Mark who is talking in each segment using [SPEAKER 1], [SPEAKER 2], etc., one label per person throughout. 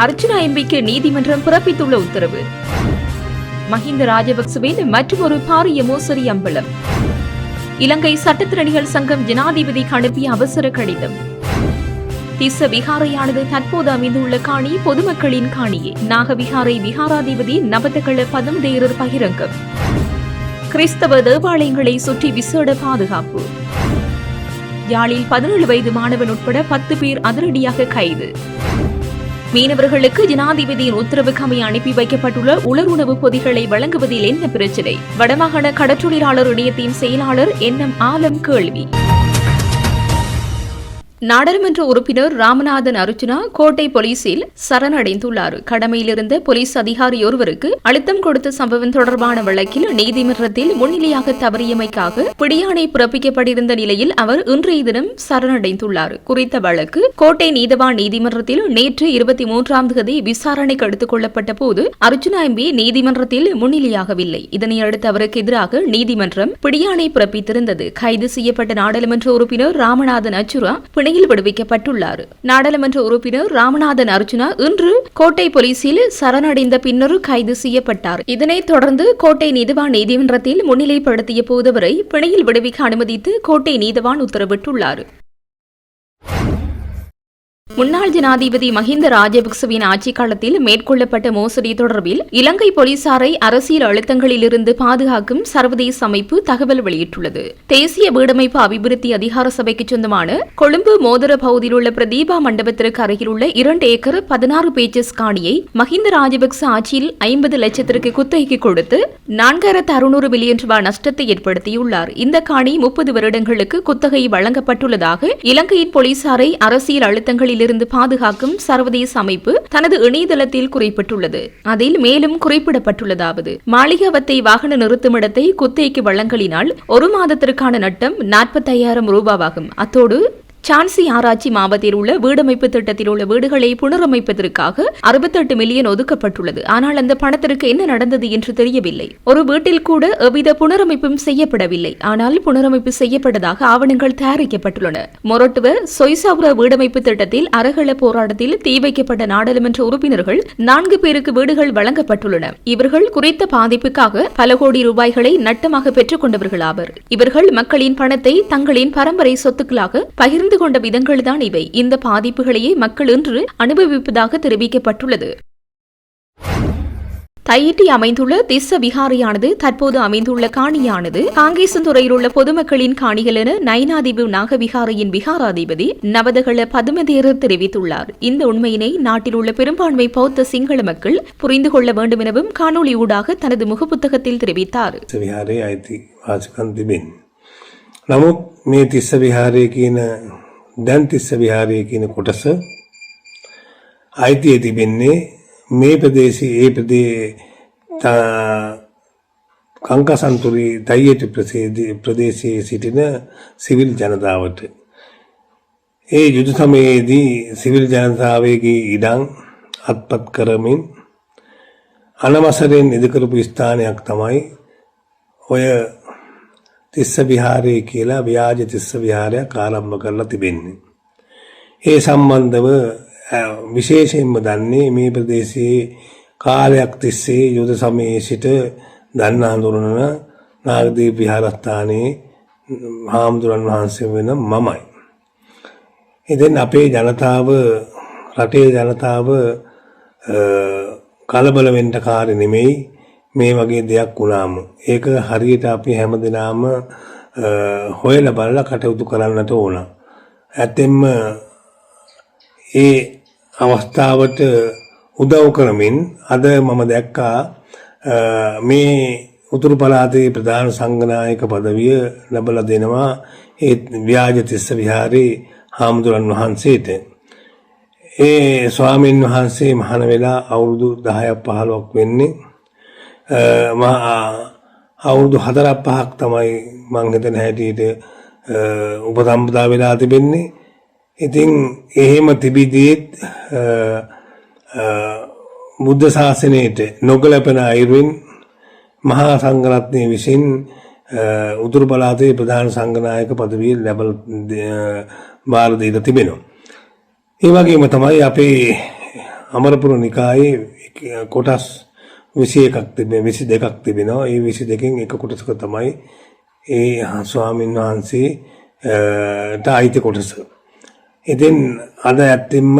[SPEAKER 1] அர்ச்சனா எம்பிக்கு நீதிமன்றம் பிறப்பித்துள்ள உத்தரவு. மஹிந்த ராஜபக்சவின் மற்றொரு பாரிய மோசடி அம்பலம். இலங்கை சட்டத்திறனிகள் சங்கம் ஜனாதிபதிக்கு அனுப்பிய அவசர கடிதம். திச விகாரையானது தற்போது அமைந்துள்ள காணி பொதுமக்களின் காணியே. நாகவிகாரை விகாராதிபதி நவதகள பதம் தேரர் பகிரங்கம். கிறிஸ்தவ தேவாலயங்களை சுற்றி விசேட பாதுகாப்பு. யாழில் பதினேழு வயது மாணவன் உட்பட பத்து பேர் அதிரடியாக கைது. மீனவர்களுக்கு ஜனாதிபதியின் உத்தரவுக்கு அனுப்பி வைக்கப்பட்டுள்ள உலர் உணவு பொதிகளை வழங்குவதில் என்ன பிரச்சினை? வடமாகாண கடற்றொழிலாளர் இணையத்தின் செயலாளர் என் எம் ஆலம் கேள்வி. நாடாளுமன்ற உறுப்பினர் ராமநாதன் அர்ஜுனா கோட்டை போலீசில் சரணடைந்துள்ளார். கடமையிலிருந்த போலீஸ் அதிகாரி ஒருவருக்கு அழுத்தம் கொடுத்த சம்பவம் தொடர்பான வழக்கில் நீதிமன்றத்தில் முன்னிலையாக தவறியமைக்காக பிடியாணை பிறப்பிக்கப்பட்டிருந்த நிலையில் அவர் இன்றைய தினம் சரணடைந்துள்ளார். குறித்த வழக்கு கோட்டை நீதவான் நீதிமன்றத்தில் நேற்று இருபத்தி மூன்றாம் தேதி விசாரணைக்கு எடுத்துக் கொள்ளப்பட்ட போது அர்ஜுனா எம்பி நீதிமன்றத்தில் முன்னிலையாகவில்லை. இதனையடுத்து அவருக்கு எதிராக நீதிமன்றம் பிடியாணை பிறப்பித்திருந்தது. கைது செய்யப்பட்ட நாடாளுமன்ற உறுப்பினர் ராமநாதன் அச்சுரா பிணையில் விடுவிக்கப்பட்டுள்ளார். நாடாளுமன்ற உறுப்பினர் ராமநாதன் அர்ஜுனா இன்று கோட்டை போலீசில் சரணடைந்த பின்னர் கைது செய்யப்பட்டார். இதனைத் தொடர்ந்து கோட்டை நீதிவான் நீதிமன்றத்தில் முன்னிலைப்படுத்திய போதுவரை பிணையில் விடுவிக்க அனுமதித்து கோட்டை நீதிவான் உத்தரவிட்டுள்ளார். முன்னாள் ஜனாதிபதி மஹிந்த ராஜபக்சவின் ஆட்சிக் காலத்தில் மேற்கொள்ளப்பட்ட மோசடி தொடர்பில் இலங்கை போலீசாரை அரசியல் அழுத்தங்களிலிருந்து பாதுகாக்கும் சர்வதேச அமைப்பு தகவல் வெளியிட்டுள்ளது. தேசிய வீடமைப்பு அபிவிருத்தி அதிகார சபைக்கு சொந்தமான கொழும்பு மோதர பகுதியில் உள்ள பிரதீபா மண்டபத்திற்கு அருகில் உள்ள இரண்டு ஏக்கர் பதினாறு பேச்சஸ் காணியை மஹிந்த ராஜபக்ச ஆட்சியில் ஐம்பது லட்சத்திற்கு குத்தகைக்கு கொடுத்து நான்காயிரத்து அறுநூறு பில்லியன் ரூபாய் நஷ்டத்தை ஏற்படுத்தியுள்ளார். இந்த காணி முப்பது வருடங்களுக்கு குத்தகை வழங்கப்பட்டுள்ளதாக இலங்கையின் போலீசாரை அரசியல் அழுத்தங்களில் இருந்து பாதுகாக்கும் சர்வதேச அமைப்பு தனது இணையதளத்தில் குறிப்பிட்டுள்ளது. அதில் மேலும் குறிப்பிடப்பட்டுள்ளதாவது மாளிகவத்தை வாகன நிறுத்துமிடத்தை குத்தகைக்கு வழங்கலினால் ஒரு மாதத்திற்கான நட்டம் நாற்பத்தையாயிரம் ரூபாவாகும். அத்தோடு சான்சி ஆராய்ச்சி மாவட்டத்தில் உள்ள வீடமைப்பு திட்டத்தில் உள்ள வீடுகளை புனரமைப்பதற்காக அறுபத்தெட்டு மில்லியன் ஒதுக்கப்பட்டுள்ளது. ஆனால் அந்த பணத்திற்கு என்ன நடந்தது என்று தெரியவில்லை. ஒரு வீட்டில் கூட எவ்வித புனரமைப்பும் செய்யப்படவில்லை. ஆனால் புனரமைப்பு செய்யப்பட்டதாக ஆவணங்கள் தயாரிக்கப்பட்டுள்ளன. மொரட்டுவ சொய்சாபுர வீடமைப்பு திட்டத்தில் அரகள போராட்டத்தில் தீ வைக்கப்பட்ட நாடாளுமன்ற உறுப்பினர்கள் நான்கு பேருக்கு வீடுகள் வழங்கப்பட்டுள்ளன. இவர்கள் குறித்த பாதிப்புக்காக பல கோடி ரூபாய்களை நட்டமாக பெற்றுக் கொண்டவர்களாவர் இவர்கள் மக்களின் பணத்தை தங்களின் பரம்பரை சொத்துக்களாக பகிர்ந்து புரிந்து கொண்ட விதங்கள்தான் இவை. இந்த பாதிப்புகளையே மக்கள் இன்று அனுபவிப்பதாக தெரிவிக்கப்பட்டுள்ளது. தையிட்டி அமைந்துள்ள திஸ்ஸ விகாரியானது தற்போது அமைந்துள்ள காணியானது. காங்கேசந்துறையில் உள்ள பொதுமக்களின் காணிகள் என நயனாதீபு நாகவிகாரியின் விகாராதிபதி நவதகள பதுமதேரர் தெரிவித்துள்ளார். இந்த உண்மையினை நாட்டில் உள்ள பெரும்பான்மை பௌத்த சிங்கள மக்கள் புரிந்து கொள்ள வேண்டும் எனவும் காணொலி ஊடாக தனது முகப்புத்தகத்தில் தெரிவித்தார்.
[SPEAKER 2] நமுத் மே திஸ்ஸ விகாரே கீன මේ තිස්ස විහාරය කියන දැන් තිස්ස විහාරය කියන කොටස අයිතිය තිබෙන්නේ මේ ප්‍රදේශයේ ඒ ප්‍රදේ කංකසන්තුරි දයියට ප්‍රදේශයේ සිටින සිවිල් ජනතාවට. ඒ යුද සමයේදී සිවිල් ජනතාවයගේ ඉඩං අත්පත් කරමින් අනවසරයෙන් ඉදිකරපු ස්ථානයක් තමයි ඔය තිස්ස විහාරය කියලා ව්‍යාජ තිස්ස විහාරයක් ආරම්භ කරලා තිබෙන්නේ. ඒ සම්බන්ධව අ, විශේෂයෙන්ම දන්නේ මේ ප්‍රදේශයේ කාලයක් තිස්සේ යුද සමයේ සිට දන්න හඳුනන නාගදීප විහාරස්ථානයේ හාමුදුරන් වහන්සේ වෙන මමයි. ඉතින් අපේ ජනතාව රටේ ජනතාව අ, කලබල වෙන්න කාර්ය නෙමෙයි මේ වගේ දෙයක් වුණාම ඒක හරියට අපි හැමදෙනාම අ, හොයලා බලලා කටයුතු කරන්නට ඕන. ඇත්තෙන්ම ඒ අවස්ථාවට උදව් කරමින් අද මම දැක්කා අ, මේ උතුරු පළාතේ ප්‍රධාන සංඝනායක පදවිය ලැබලා දෙනවා ඒ ව්‍යාජ තිස්ස විහාරේ හාමුදුරන් වහන්සේට. ඒ ස්වාමීන් වහන්සේ මහාන වෙලා අවුරුදු 10ක් 15ක් වෙන්නේ. අ, මා අවුරුදු 4ක් 5ක් තමයි මං හිතන හැටියට අ, උපසම්පදා වෙලා තිබෙන්නේ. ඉතින් එහෙම තිබිදීත් අ, අ, බුද්ධ ශාසනයට නොගැලපෙන අයුරින් මහා සංඝරත්නය විසින් අ, උතුරු පළාතේ ප්‍රධාන සංඝනායක පදවිය ලැබලා බාර දීලා තිබෙනවා. ඒ වගේම තමයි අපේ අමරපුර නිකායේ එක- කොටස් විසි එකක් තිබේ විසි දෙකක් තිබෙනවා ඒ විසි දෙකින් එක කොටසක තමයි ඒ ස්වාමීන් වහන්සේ අ, ට අයිති කොටස. ඉතින් අද ඇත්තෙන්ම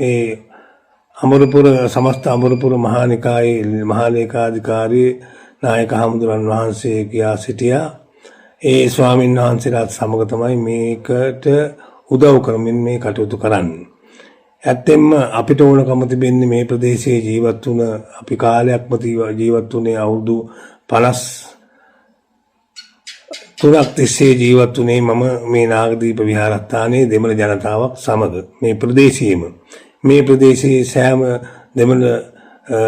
[SPEAKER 2] ඒ අමරපුර සමස්ත අමරපුර මහානිකායේ මහාලේකාධිකාරී නායක හමුදුරන් වහන්සේ කියා සිටියා ඒ ස්වාමීන් වහන්සේලාත් සමග තමයි මේකට උදව් කරමින් මේ කටයුතු කරන්නේ. ඇත්තෙන්ම අපිට ඕනකම තිබෙන්නේ මේ ප්‍රදේශයේ ජීවත් වුණ අපි කාලයක්ම තීව- ජීවත් වුණේ අවුරුදු 50 තුනක් තිස්සේ ජීවත් වුණේ මම මේ නාගදීප විහාරස්ථානයේ දෙමළ ජනතාවක් සමග මේ ප්‍රදේශයේම මේ ප්‍රදේශයේ සෑම දෙමළ අ,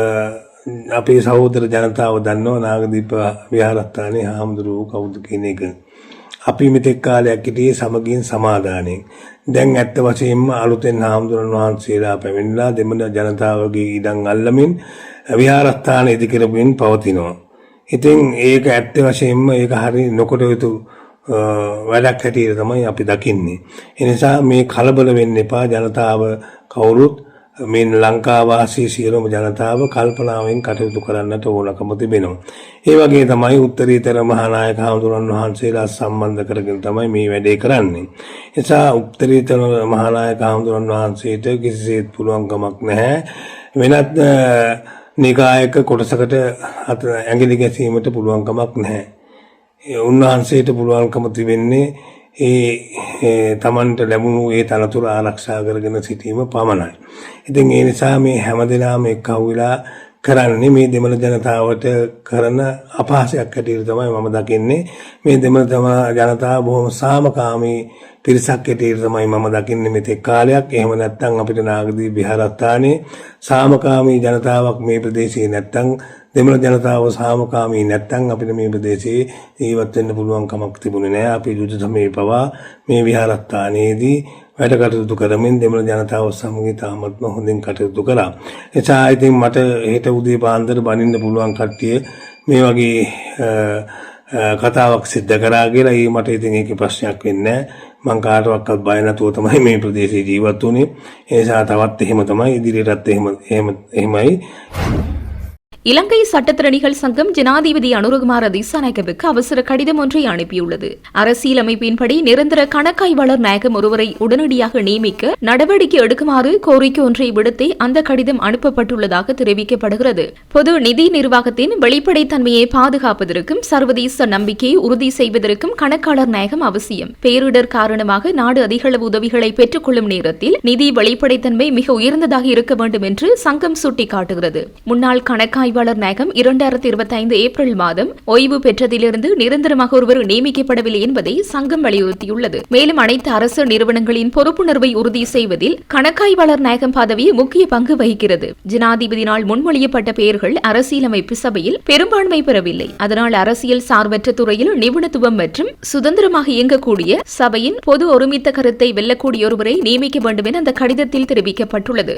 [SPEAKER 2] අපේ සහෝදර ජනතාව දන්නවා නාගදීප විහාරස්ථානයේ හාමුදුරුවෝ කවුද කියන එක. අපි මෙතෙක් කාලයක් හිටියේ සමගින් සමාදානයෙන්. දැන් ඇත්ත වශයෙන්ම අලුතෙන් හාමුදුරන් වහන්සේලා පැමිණලා දෙමළ ජනතාවගේ ඉඩම් අල්ලමින් විහාරස්ථාන ඉදිකරමින් පවතිනවා. ඉතින් ඒක ඇත්ත වශයෙන්ම ඒක හරි නොකොට යුතු අ, වැඩක් හැටියට තමයි අපි දකින්නේ. ඒ නිසා මේ කලබල වෙන්න එපා ජනතාව කවුරුත් මේ ලංකාවාසී සියලුම ජනතාව කල්පනාවෙන් කටයුතු කරන්නට ඕනකම තිබෙනවා. ඒ වගේ තමයි උත්තරීතර මහානායක හාමුදුරන් වහන්සේලා සම්බන්ධ කරගෙන තමයි මේ වැඩේ කරන්නේ. නිසා උත්තරීතර මහානායක හාමුදුරන් වහන්සේට කිසිසේත් පුළුවන් කමක් නැහැ. වෙනත් අ, නිකායක කොටසකට අත ඇඟිලි ගැසීමට පුළුවන් කමක් නැහැ. ඒ උන්වහන්සේට පුළුවන්කම තිබෙන්නේ ඒ ඒ තමන්ට ලැබුණු ඒ තනතුර ආරක්ෂා කරගෙන සිටීම පමණයි. ඉතින් ඒ නිසා මේ හැමදෙනාම එක්කහුව වෙලා කරන්නේ මේ දෙමළ ජනතාවට කරන අපහාසයක් හැටියට තමයි මම දකින්නේ. මේ දෙමළ තමා ජනතාව බොහොම සාමකාමී පිරිසක් හැටියට තමයි මම දකින්නේ මෙතෙක් කාලයක්. එහෙම නැත්නම් අපිට නාගදී විහාරස්ථානයේ සාමකාමී ජනතාවක් මේ ප්‍රදේශයේ නැත්නම් දෙමළ ජනතාව සාමකාමී නැත්නම් අපිට මේ ප්‍රදේශයේ ජීවත් වෙන්න පුළුවන් කමක් තිබුණේ නැහැ. අපි යුද සමයේ පවා මේ විහාරස්ථානයේදී වැඩ කටයුතු කරමින් දෙමළ ජනතාව සමග තාමත්ම හොඳින් කටයුතු කරා. එසා ඉතින් මට හෙට උදේ පාන්දර බනින්න පුළුවන් කට්ටිය මේ වගේ අ, අ, කතාවක් සිද්ධ කරා කියලා ඒ මට ඉතින් ඒකේ ප්‍රශ්නයක් වෙන්නේ නැහැ. මං කාටවත් බය නැතුව තමයි මේ ප්‍රදේශයේ ජීවත් වුනේ. ඒ නිසා තවත් එහෙම තමයි ඉදිරියටත් එහෙම එහෙම එහෙමයි.
[SPEAKER 1] இலங்கை சட்டத்திறனிகள் சங்கம் ஜனாதிபதி அனுரகுமார திசாநாயகவுக்கு அவசர கடிதம் ஒன்றை அனுப்பியுள்ளது. அரசியலமைப்பின்படி நிரந்தர கணக்காய்வாளர் நாயகம் ஒருவரை உடனடியாக நியமிக்க நடவடிக்கை எடுக்குமாறு கோரிக்கை ஒன்றை விடுத்தே அந்த கடிதம் அனுப்பப்பட்டுள்ளதாக தெரிவிக்கப்படுகிறது. பொது நிதி நிர்வாகத்தின் வெளிப்படைத்தன்மையை பாதுகாப்பதற்கும் சர்வதேச நம்பிக்கையை உறுதி செய்வதற்கும் கணக்காளர் நாயகம் அவசியம். பேரிடர் காரணமாக நாடு அதிகளவு உதவிகளை பெற்றுக்கொள்ளும் நேரத்தில் நிதி வெளிப்படைத்தன்மை மிக உயர்ந்ததாக இருக்க வேண்டும் என்று சங்கம் சுட்டிக்காட்டுகிறது. முன்னாள் கணக்காய்வாளர் நாயகம் இரண்டாயிரத்தி இருபத்தி ஐந்து ஏப்ரல் மாதம் ஓய்வு பெற்றதிலிருந்து நிரந்தரமாக ஒருவர் நியமிக்கப்படவில்லை என்பதை சங்கம் வலியுறுத்தியுள்ளது. மேலும் அனைத்து அரசு நிறுவனங்களின் பொறுப்புணர்வை உறுதி செய்வதில் கணக்காய்வாளர் நாயகம் பதவி முக்கிய பங்கு வகிக்கிறது. ஜனாதிபதியினால் முன்மொழியப்பட்ட பெயர்கள் அரசியலமைப்பு சபையில் பெரும்பான்மை பெறவில்லை. அதனால் அரசியல் சார்பற்ற துறையில் நிபுணத்துவம் மற்றும் சுதந்திரமாக இயங்கக்கூடிய சபையின் பொது ஒருமித்த கருத்தை வெல்லக்கூடிய ஒருவரை நியமிக்க வேண்டும் என அந்த கடிதத்தில் தெரிவிக்கப்பட்டுள்ளது.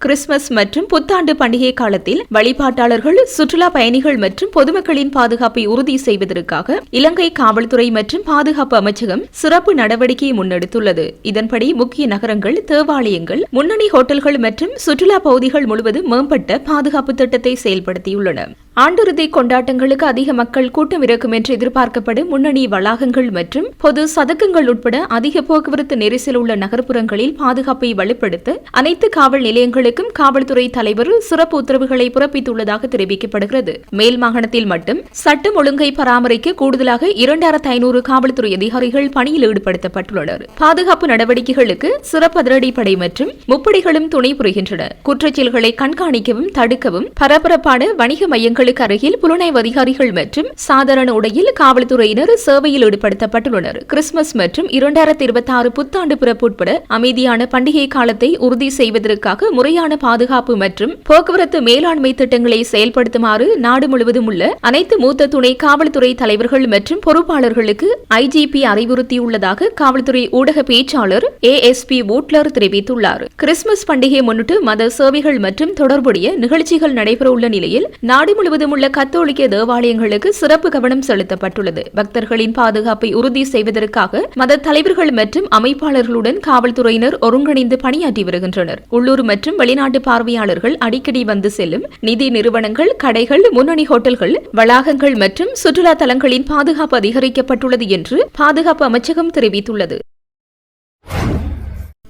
[SPEAKER 1] கிறிஸ்துமஸ் மற்றும் புத்தாண்டு பண்டிகை காலத்தில் வழிபாட்டாளர்கள் சுற்றுலா பயணிகள் மற்றும் பொதுமக்களின் பாதுகாப்பை உறுதி செய்வதற்காக இலங்கை காவல்துறை மற்றும் பாதுகாப்பு அமைச்சகம் சிறப்பு நடவடிக்கையை முன்னெடுத்துள்ளது. இதன்படி முக்கிய நகரங்கள் தேவாலயங்கள் முன்னணி ஹோட்டல்கள் மற்றும் சுற்றுலா பகுதிகள் முழுவதும் மேம்பட்ட பாதுகாப்பு திட்டத்தை செயல்படுத்தியுள்ளன. ஆண்டிறுதி கொண்டாட்டங்களுக்கு அதிக மக்கள் கூட்டம் இருக்கும் என்று எதிர்பார்க்கப்படும் முன்னணி வளாகங்கள் மற்றும் பொது சதக்கங்கள் உட்பட அதிக போக்குவரத்து நெரிசல் உள்ள நகர்ப்புறங்களில் பாதுகாப்பை வலுப்படுத்த அனைத்து காவல் நிலையங்களுக்கும் காவல்துறை தலைவர் சிறப்பு உத்தரவுகளை பிறப்பித்துள்ளதாக தெரிவிக்கப்படுகிறது. மேல் மாகாணத்தில் மட்டும் சட்டம் ஒழுங்கை பராமரிக்க கூடுதலாக இரண்டாயிரத்து ஐநூறு காவல்துறை அதிகாரிகள் பணியில் ஈடுபடுத்தப்பட்டுள்ளனர். பாதுகாப்பு நடவடிக்கைகளுக்கு சிறப்பு அதிரடிப்படை மற்றும் முப்படைகளும் துணை புரிகின்றன குற்றச்செயல்களை கண்காணிக்கவும் தடுக்கவும் பரபரப்பான வணிக மையங்கள் மையங்களுக்கு அருகில் புலனாய்வு அதிகாரிகள் மற்றும் சாதாரண உடையில் காவல்துறையினர் சேவையில் ஈடுபடுத்தப்பட்டுள்ளனர். கிறிஸ்துமஸ் மற்றும் இரண்டாயிரத்தி இருபத்தி ஆறு புத்தாண்டு பிறப்பு உட்பட அமைதியான பண்டிகை காலத்தை உறுதி செய்வதற்காக முறையான முறையான பாதுகாப்பு மற்றும் போக்குவரத்து மேலாண்மை திட்டங்களை செயல்படுத்துமாறு நாடு முழுவதும் உள்ள அனைத்து மூத்த துணை காவல்துறை தலைவர்கள் மற்றும் பொறுப்பாளர்களுக்கு ஐஜிபி அறிவுறுத்தியுள்ளதாக காவல்துறை ஊடக பேச்சாளர் ஏ எஸ் பி வூட்லர் தெரிவித்துள்ளார். கிறிஸ்துமஸ் பண்டிகையை முன்னிட்டு மத சேவைகள் மற்றும் தொடர்புடைய நிகழ்ச்சிகள் நடைபெறவுள்ள நிலையில் நாடு முழுவதும் உள்ள கத்தோலிக்க தேவாலயங்களுக்கு சிறப்பு கவனம் செலுத்தப்பட்டுள்ளது. பக்தர்களின் பாதுகாப்பை உறுதி செய்வதற்காக மத தலைவர்கள் மற்றும் அமைப்பாளர்களுடன் காவல்துறையினர் ஒருங்கிணைந்து பணியாற்றி வருகின்றனர். உள்ளூர் மற்றும் வெளிநாட்டு பார்வையாளர்கள் அடிக்கடி வந்து செல்லும் நிதி நிறுவனங்கள் கடைகள் முன்னணி ஹோட்டல்கள் வளாகங்கள் மற்றும் சுற்றுலா தலங்களின் பாதுகாப்பு அதிகரிக்கப்பட்டுள்ளது என்று பாதுகாப்பு அமைச்சகம் தெரிவித்துள்ளது.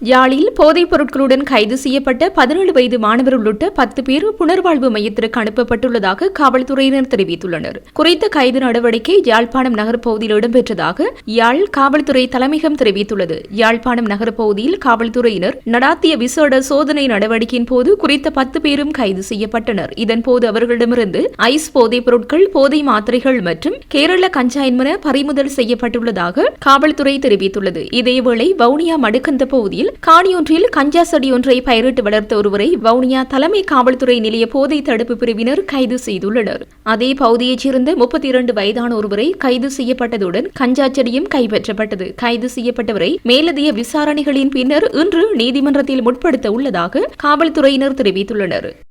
[SPEAKER 1] யாழில் போதைப் பொருட்களுடன் கைது செய்யப்பட்ட பதினேழு வயது மாணவர் உள்ளிட்ட பத்து பேர் புனர்வாழ்வு மையத்திற்கு அனுப்பப்பட்டுள்ளதாக காவல்துறையினர் தெரிவித்துள்ளனர். குறித்த கைது நடவடிக்கை யாழ்ப்பாணம் நகர் பகுதியில் இடம்பெற்றதாக யாழ் காவல்துறை தலைமையகம் தெரிவித்துள்ளது. யாழ்ப்பாணம் நகர் பகுதியில் காவல்துறையினர் நடாத்திய விசேட சோதனை நடவடிக்கையின் போது குறித்த பத்து பேரும் கைது செய்யப்பட்டனர். இதன்போது அவர்களிடமிருந்து ஐஸ் போதைப் பொருட்கள் போதை மாத்திரைகள் மற்றும் கேரள கஞ்சா என்பன பறிமுதல் செய்யப்பட்டுள்ளதாக காவல்துறை தெரிவித்துள்ளது. இதேவேளை வவுனியா மடுக்கந்த பகுதியில் காணியொன்றில் கஞ்சா செடி ஒன்றை பயிரிட்டு வளர்த்த ஒருவரை வவுனியா தலைமை காவல்துறை நிலைய போதை தடுப்பு பிரிவினர் கைது செய்துள்ளனர். அதே பகுதியைச் சேர்ந்த முப்பத்தி இரண்டு வயதான ஒருவரை கைது செய்யப்பட்டதுடன் கஞ்சா செடியும் கைப்பற்றப்பட்டது. கைது செய்யப்பட்டவரை மேலதிக விசாரணைகளின் பின்னர் இன்று நீதிமன்றத்தில் முற்படுத்த உள்ளதாக காவல்துறையினர் தெரிவித்துள்ளனர்.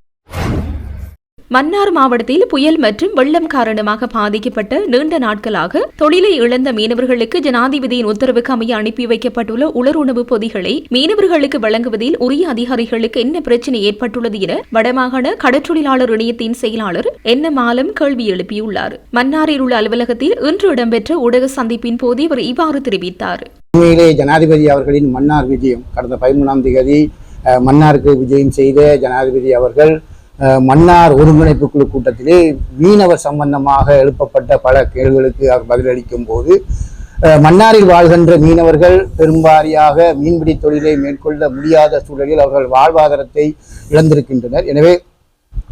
[SPEAKER 1] மன்னார் மாவட்டத்தில் புயல் மற்றும் வெள்ளம் காரணமாக பாதிக்கப்பட்ட நீண்ட நாட்களாக தொழிலை இழந்த மீனவர்களுக்கு ஜனாதிபதியின் உத்தரவுக்கு அமைய அனுப்பி வைக்கப்பட்டுள்ள உலருணவு பொதிகளை மீனவர்களுக்கு வழங்குவதில் உரிய அதிகாரிகளுக்கு என்ன பிரச்சனை ஏற்பட்டுள்ளது என வடமாகாண கடற்றொழிலாளர் இணையத்தின் செயலாளர் என்ன மாலம் கேள்வி எழுப்பியுள்ளார். மன்னாரில் உள்ள அலுவலகத்தில் இன்று இடம்பெற்ற ஊடக சந்திப்பின் போது இவர் இவ்வாறு தெரிவித்தார்.
[SPEAKER 3] உண்மையிலே ஜனாதிபதி அவர்களின் மன்னார் விஜயம் கடந்த பதிமூணாம் தேதி மன்னாருக்கு விஜயம் செய்த ஜனாதிபதி அவர்கள் மன்னார் ஒருங்கிணைப்பு குழு கூட்டத்திலே மீனவர் சம்பந்தமாக எழுப்பப்பட்ட பல கேள்விகளுக்கு அவர் பதிலளிக்கும் போது அஹ், மன்னாரில் வாழ்கின்ற மீனவர்கள் பெரும்பாரியாக மீன்பிடி தொழிலை மேற்கொள்ள முடியாத சூழலில் அவர்கள் வாழ்வாதாரத்தை இழந்திருக்கின்றனர். எனவே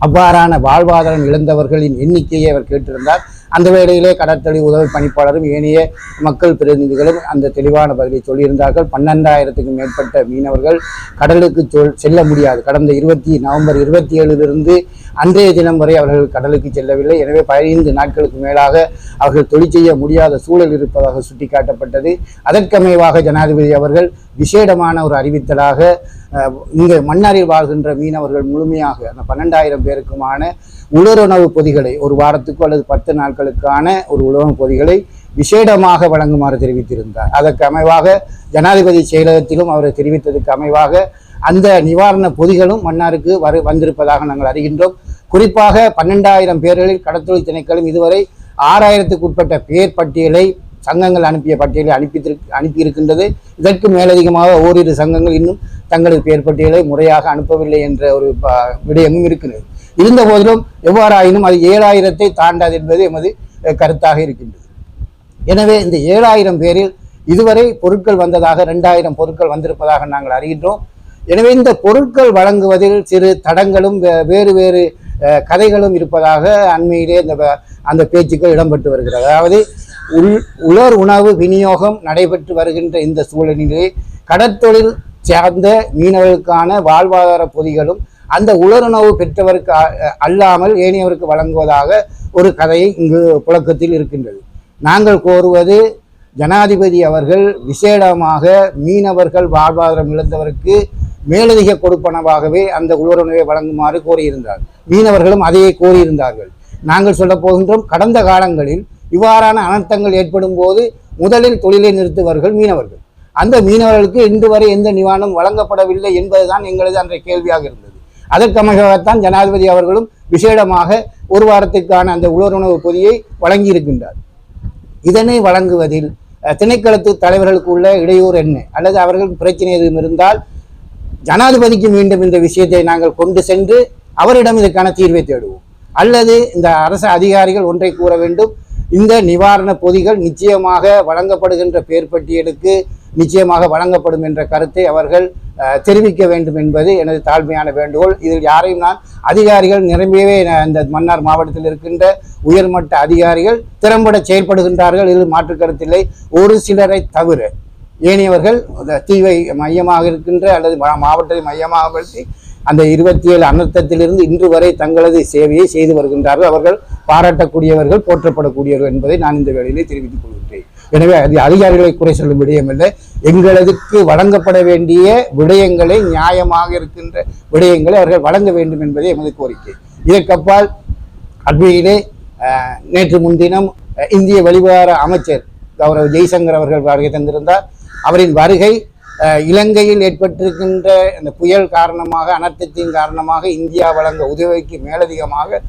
[SPEAKER 3] அவ்வாறான வாழ்வாதாரம் இழந்தவர்களின் எண்ணிக்கையை அவர் கேட்டிருந்தார். அந்த வேளையிலே கடற்தொழில் உதவி பணிப்பாளரும் ஏனைய மக்கள் பிரதிநிதிகளும் அந்த தெளிவான பதிலை சொல்லியிருந்தார்கள். பன்னெண்டாயிரத்துக்கும் மேற்பட்ட மீனவர்கள் கடலுக்கு சொல் செல்ல முடியாது. கடந்த இருபத்தி நவம்பர் இருபத்தி ஏழிலிருந்து அன்றைய தினம் வரை அவர்கள் கடலுக்கு செல்லவில்லை. எனவே பதினைந்து நாட்களுக்கு மேலாக அவர்கள் தொழில் செய்ய முடியாத சூழல் இருப்பதாக சுட்டிக்காட்டப்பட்டது. அதற்கமைவாக ஜனாதிபதி அவர்கள் விசேடமான ஒரு அறிவித்தலாக இங்கே மன்னாரில் வாழ்கின்ற மீனவர்கள் முழுமையாக அந்த பன்னெண்டாயிரம் பேருக்குமான உலருணவு பொதிகளை ஒரு வாரத்துக்கோ அல்லது பத்து நாட்களுக்கான ஒரு உணவு பொதிகளை விசேடமாக வழங்குமாறு தெரிவித்திருந்தார். அதற்கு அமைவாக ஜனாதிபதி செயலகத்திலும் அவர் தெரிவித்ததுக்கு அமைவாக அந்த நிவாரண பொதிகளும் மன்னாருக்கு வரு வந்திருப்பதாக நாங்கள் அறிகின்றோம். குறிப்பாக பன்னெண்டாயிரம் பேர்களில் கடத்தொழில் திணைக்களம் இதுவரை ஆறாயிரத்துக்கு உட்பட்ட பேர் பட்டியலை சங்கங்கள் அனுப்பிய பட்டியலை அனுப்பி அனுப்பியிருக்கின்றது. இதற்கு மேலதிகமாக ஓரிரு சங்கங்கள் இன்னும் தங்களது பெயர் பட்டியலை முறையாக அனுப்பவில்லை என்ற ஒரு விடயமும் இருக்கிறது. இருந்த போதிலும் எவ்வாறாயினும் அது ஏழாயிரத்தை தாண்டாது என்பது எமது கருத்தாக இருக்கின்றது. எனவே இந்த ஏழாயிரம் பேரில் இதுவரை பொருட்கள் வந்ததாக ரெண்டாயிரம் பொருட்கள் வந்திருப்பதாக நாங்கள் அறிகின்றோம். எனவே இந்த பொருட்கள் வழங்குவதில் சிறு தடங்களும் வே- வேறு வேறு அஹ், கதைகளும் இருப்பதாக அண்மையிலே இந்த அந்த பேச்சுக்கள் இடம்பெற்று வருகிறது. அதாவது உள் உலர் உணவு விநியோகம் நடைபெற்று வருகின்ற இந்த சூழலிலே கடற்தொழில் சார்ந்த மீனவர்களுக்கான வாழ்வாதார பொதிகளும் அந்த உலருணவு பெற்றவருக்கு அ- அல்லாமல் ஏனையவருக்கு வழங்குவதாக ஒரு கதை இங்கு புழக்கத்தில் இருக்கின்றது. நாங்கள் கோருவது ஜனாதிபதி அவர்கள் விசேடமாக மீனவர்கள் வாழ்வாதாரம் இழந்தவருக்கு மேலதிக கொடுப்பனவாகவே அந்த உலருணவை வழங்குமாறு கோரியிருந்தார். மீனவர்களும் அதையே கோரியிருந்தார்கள். நாங்கள் சொல்ல போகின்றோம் கடந்த காலங்களில் இவ்வாறான அனர்த்தங்கள் ஏற்படும் போது முதலில் தொழிலை நிறுத்துவர்கள் மீனவர்கள். அந்த மீனவர்களுக்கு இன்று வரை எந்த நிவாரணம் வழங்கப்படவில்லை என்பதுதான் எங்களது அன்றைய கேள்வியாக இருந்தது. அதற்கமையாகத்தான் ஜனாதிபதி அவர்களும் விசேடமாக ஒரு வாரத்துக்கான அந்த உலருணவு பொதியை வழங்கியிருக்கின்றார். இதனை வழங்குவதில் திணைக்களத்து தலைவர்களுக்கு உள்ள இடையூறு என்ன? அல்லது அவர்களுக்கு பிரச்சனை எதுவும் இருந்தால் ஜனாதிபதிக்கு மீண்டும் இந்த விஷயத்தை நாங்கள் கொண்டு சென்று அவரிடம் இதற்கான தீர்வை தேடுவோம். அல்லது இந்த அரசு அதிகாரிகள் ஒன்றை கூற வேண்டும். இந்த நிவாரண பொதிகள் நிச்சயமாக வழங்கப்படுகின்ற பேர் பட்டியலுக்கு நிச்சயமாக வழங்கப்படும் என்ற கருத்தை அவர்கள் தெரிவிக்க வேண்டும் என்பது எனது தாழ்மையான வேண்டுகோள். இதில் யாரையும் நான் அதிகாரிகள் நிரம்பியவே இந்த மன்னார் மாவட்டத்தில் இருக்கின்ற உயர்மட்ட அதிகாரிகள் திறம்பட செயல்படுகின்றார்கள். இதில் மாற்று கருத்தில்லை. ஒரு சிலரை தவிர ஏனையவர்கள் தீவை மையமாக இருக்கின்ற அல்லது மாவட்டத்தை மையமாக படுத்தி அந்த இருபத்தி ஏழு அனர்த்தத்திலிருந்து இன்று வரை தங்களது சேவையை செய்து வருகின்றார்கள். அவர்கள் பாராட்டக்கூடியவர்கள் போற்றப்படக்கூடியவர்கள் என்பதை நான் இந்த வேளையிலே தெரிவித்துக் கொள்கின்றேன். எனவே அது அதிகாரிகளை குறை சொல்லும் விடயமில்லை. எங்களதுக்கு வழங்கப்பட வேண்டிய விடயங்களை நியாயமாக இருக்கின்ற விடயங்களை அவர்கள் வழங்க வேண்டும் என்பதே எமது கோரிக்கை. இதற்கப்பால் அண்மையிலே நேற்று முன்தினம் இந்திய வெளிவிவகார அமைச்சர் கௌரவ் ஜெய்சங்கர் அவர்கள் வருகை தந்திருந்தார். அவரின் வருகை இலங்கையில் ஏற்பட்டிருக்கின்ற இந்த புயல் காரணமாக அனர்த்தத்தின் காரணமாக இந்தியா வழங்க உதவிக்கு மேலதிகமாக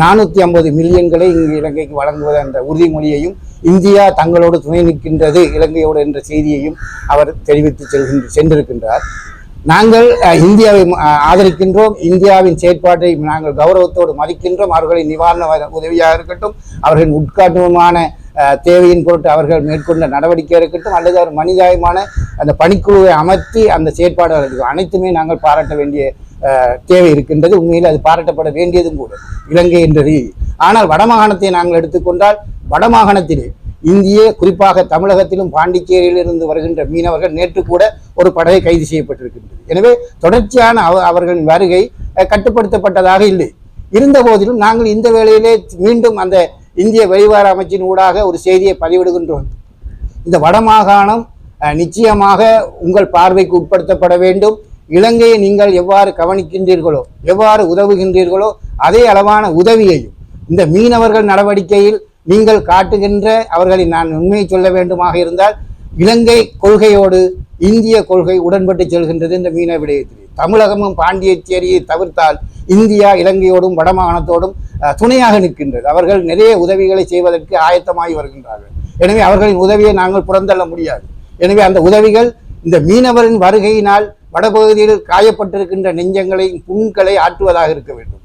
[SPEAKER 3] நானூற்றி ஐம்பது மில்லியன்களை இங்கு இலங்கைக்கு வழங்குவது என்ற உறுதிமொழியையும் இந்தியா தங்களோடு துணை நிற்கின்றது இலங்கையோடு என்ற செய்தியையும் அவர் தெரிவித்து செல்கின்ற சென்றிருக்கின்றார். நாங்கள் இந்தியாவை ஆதரிக்கின்றோம். இந்தியாவின் செயற்பாட்டை நாங்கள் கௌரவத்தோடு மதிக்கின்றோம். அவர்களின் நிவாரண உதவியாக இருக்கட்டும் அவர்களின் உட்காட்டுமான தேவையின் பொருட்டு அவர்கள் மேற்கொண்ட நடவடிக்கை இருக்கட்டும் அல்லது அவர் மனிதாயமான அந்த பணிக்குழுவை அமர்த்தி அந்த செயற்பாடுகள் இருக்கும் அனைத்துமே நாங்கள் பாராட்ட வேண்டிய தேவை இருக்கின்றது. உண்மையில் அது பாராட்டப்பட வேண்டியதும் கூட இலங்கை என்ற ரீதி. ஆனால் வடமாகாணத்தை நாங்கள் எடுத்துக்கொண்டால் வடமாகாணத்திலே இந்திய குறிப்பாக தமிழகத்திலும் பாண்டிச்சேரியிலிருந்து வருகின்ற மீனவர்கள் நேற்று கூட ஒரு படகை கைது செய்யப்பட்டிருக்கின்றது. எனவே தொடர்ச்சியான அவ அவர்களின் வருகை கட்டுப்படுத்தப்பட்டதாக இல்லை. இருந்த போதிலும் நாங்கள் இந்த வேளையிலே மீண்டும் அந்த இந்திய வெளிவார அமைச்சின் ஊடாக ஒரு செய்தியை பதிவிடுகின்றோம். இந்த வடமாகாணம் நிச்சயமாக உங்கள் பார்வைக்கு உட்படுத்தப்பட வேண்டும். இலங்கையை நீங்கள் எவ்வாறு கவனிக்கின்றீர்களோ எவ்வாறு உதவுகின்றீர்களோ அதே அளவான உதவியையும் இந்த மீனவர்கள் நடவடிக்கையில் நீங்கள் காட்டுகின்ற அவர்களை நான் உண்மையை சொல்ல வேண்டுமாக இருந்தால் இலங்கை கொள்கையோடு இந்திய கொள்கை உடன்பட்டு செல்கின்றது இந்த மீன விடயத்தில். தமிழகமும் பாண்டியச்சேரியை தவிர்த்தால் இந்தியா இலங்கையோடும் வடமாகாணத்தோடும் துணையாக நிற்கின்றது. அவர்கள் நிறைய உதவிகளை செய்வதற்கு ஆயத்தமாகி வருகின்றார்கள். எனவே அவர்களின் உதவியை நாங்கள் புறந்தள்ள முடியாது. எனவே அந்த உதவிகள் இந்த மீனவரின் வருகையினால் வடபகுதியில் காயப்பட்டிருக்கின்ற நெஞ்சங்களை புண்களை ஆற்றுவதாக இருக்க வேண்டும்.